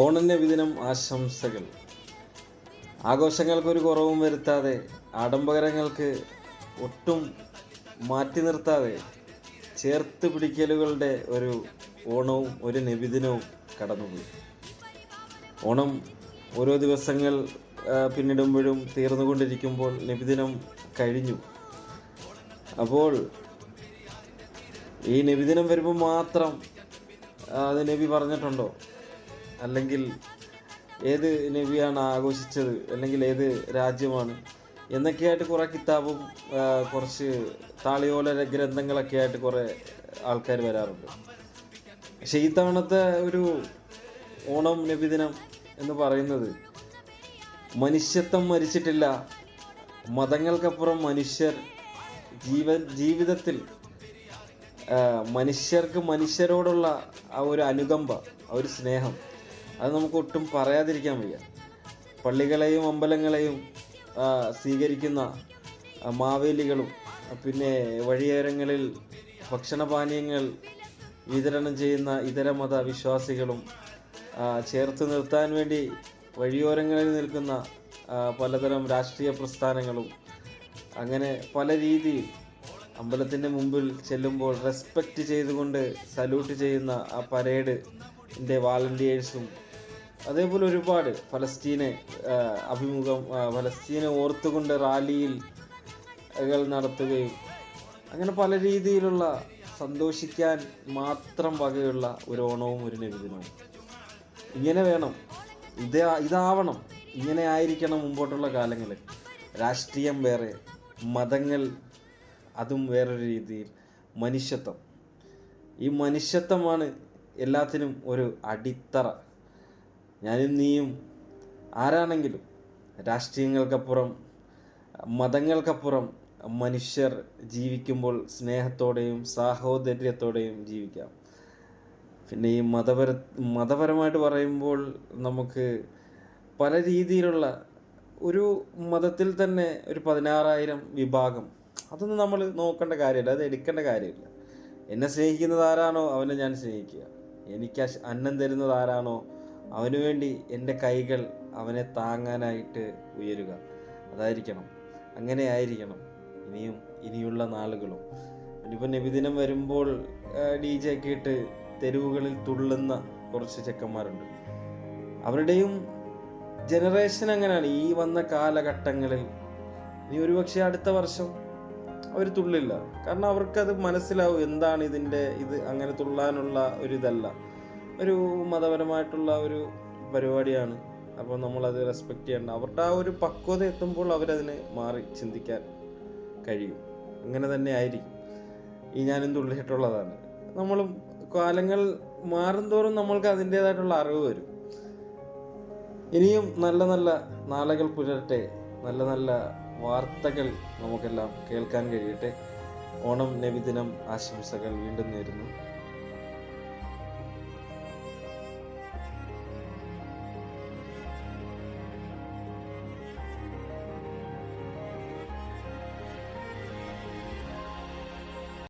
ഓണം നബിദിനം ആശംസകൾ. ആഘോഷങ്ങൾക്കൊരു കുറവും വരുത്താതെ ആഡംബരങ്ങൾക്ക് ഒട്ടും മാറ്റി നിർത്താതെ ചേർത്ത് പിടിക്കലുകളുടെ ഒരു ഓണവും ഒരു നബിദിനവും കടന്നുപോയി. ഓണം ഓരോ ദിവസങ്ങൾ പിന്നിടുമ്പോഴും തീർന്നുകൊണ്ടിരിക്കുമ്പോൾ നബിദിനം കഴിഞ്ഞു. അപ്പോൾ ഈ നബിദിനം വരുമ്പോൾ മാത്രം അത് നബി പറഞ്ഞിട്ടുണ്ടോ? അല്ലെങ്കിൽ ഏത് നബിയാണ് ആഘോഷിച്ചത് അല്ലെങ്കിൽ ഏത് രാജ്യമാണ് എന്നൊക്കെയായിട്ട് കുറേ കിതാബും കുറച്ച് താളിയോല ഗ്രന്ഥങ്ങളൊക്കെ ആയിട്ട് കുറേ ആൾക്കാർ വരാറുണ്ട്. പക്ഷെ ഈ തവണത്തെ ഒരു ഓണം നബിദിനം എന്ന് പറയുന്നത് മനുഷ്യത്വം മരിച്ചിട്ടില്ല. മതങ്ങൾക്കപ്പുറം മനുഷ്യർ ജീവൻ ജീവിതത്തിൽ മനുഷ്യർക്ക് മനുഷ്യരോടുള്ള ആ ഒരു അനുകമ്പ ആ ഒരു സ്നേഹം അത് നമുക്ക് ഒട്ടും പറയാതിരിക്കാൻ വയ്യ. പള്ളികളെയും അമ്പലങ്ങളെയും സ്വീകരിക്കുന്ന മാവേലികളും പിന്നെ വഴിയോരങ്ങളിൽ ഭക്ഷണപാനീയങ്ങൾ വിതരണം ചെയ്യുന്ന ഇതര മത വിശ്വാസികളും ചേർത്ത് നിർത്താൻ വേണ്ടി വഴിയോരങ്ങളിൽ നിൽക്കുന്ന പലതരം രാഷ്ട്രീയ പ്രസ്ഥാനങ്ങളും അങ്ങനെ പല രീതിയിൽ അമ്പലത്തിന്റെ മുമ്പിൽ ചെല്ലുമ്പോൾ റെസ്പെക്റ്റ് ചെയ്തുകൊണ്ട് സല്യൂട്ട് ചെയ്യുന്ന ആ പരേഡിന്റെ വാളണ്ടിയേഴ്സും അതേപോലെ ഒരുപാട് ഫലസ്തീനെ അഭിമുഖം ഫലസ്തീനെ ഓർത്തുകൊണ്ട് റാലിയിൽ നടത്തുകയും അങ്ങനെ പല രീതിയിലുള്ള സന്തോഷിക്കാൻ മാത്രം വകയുള്ള ഒരു ഓണവും ഒരു നബിദിനവും ഇങ്ങനെ വേണം ഇത് ഇതാവണം ഇങ്ങനെ ആയിരിക്കണം മുമ്പോട്ടുള്ള കാലങ്ങളിൽ. രാഷ്ട്രീയം വേറെ മതങ്ങൾ അതും വേറൊരു രീതിയിൽ. മനുഷ്യത്വം. ഈ മനുഷ്യത്വമാണ് എല്ലാത്തിനും ഒരു അടിത്തറ. ഞാനും നീയും ആരാണെങ്കിലും രാഷ്ട്രീയങ്ങൾക്കപ്പുറം മതങ്ങൾക്കപ്പുറം മനുഷ്യർ ജീവിക്കുമ്പോൾ സ്നേഹത്തോടെയും സാഹോദര്യത്തോടെയും ജീവിക്കാം. പിന്നെ ഈ മതപര മതപരമായിട്ട് പറയുമ്പോൾ നമുക്ക് പല രീതിയിലുള്ള ഒരു മതത്തിൽ തന്നെ ഒരു പതിനാറായിരം വിഭാഗം. അതൊന്നും നമ്മൾ നോക്കേണ്ട കാര്യമില്ല അത് എടുക്കേണ്ട കാര്യമില്ല. എന്നെ സ്നേഹിക്കുന്നത് ആരാണോ അവനെ ഞാൻ സ്നേഹിക്കുക. എനിക്ക് അന്നം തരുന്നത് ആരാണോ അവന് വേണ്ടി എന്റെ കൈകൾ അവനെ താങ്ങാനായിട്ട് ഉയരുക. അതായിരിക്കണം. അങ്ങനെ ആയിരിക്കണം. ഇനിയും ഇനിയുള്ള നാളുകളും. ഇനിയിപ്പോൾ നബിദിനം വരുമ്പോൾ ഡി ജെ ഒക്കെ ഇട്ട് തെരുവുകളിൽ തുള്ളുന്ന കുറച്ച് ചെക്കന്മാരുണ്ട്. അവരുടെയും ജനറേഷൻ അങ്ങനെയാണ്. ഈ വന്ന കാലഘട്ടങ്ങളിൽ ഇനി ഒരുപക്ഷെ അടുത്ത വർഷം അവർ തുള്ളില്ല. കാരണം അവർക്കത് മനസ്സിലാവും. എന്താണ് ഇതിന്റെ ഇത്? അങ്ങനെ തുള്ളാനുള്ള ഒരു ഇതല്ല. ഒരു മതപരമായിട്ടുള്ള ഒരു പരിപാടിയാണ്. അപ്പോൾ നമ്മളത് റെസ്പെക്റ്റ് ചെയ്യേണ്ട. അവരുടെ ആ ഒരു പക്വത എത്തുമ്പോൾ അവരതിനെ മാറി ചിന്തിക്കാൻ കഴിയും. അങ്ങനെ തന്നെ ആയിരിക്കും. ഈ ഞാനും തുള്ളിയിട്ടുള്ളതാണ്. നമ്മളും കാലങ്ങൾ മാറും തോറും നമ്മൾക്ക് അതിന്റേതായിട്ടുള്ള അറിവ് വരും. ഇനിയും നല്ല നല്ല നാളകൾ പുലരട്ടെ. നല്ല നല്ല വാർത്തകൾ നമുക്കെല്ലാം കേൾക്കാൻ കഴിയട്ടെ. ഓണം നബിദിനം ആശംസകൾ വീണ്ടും നേരുന്നു.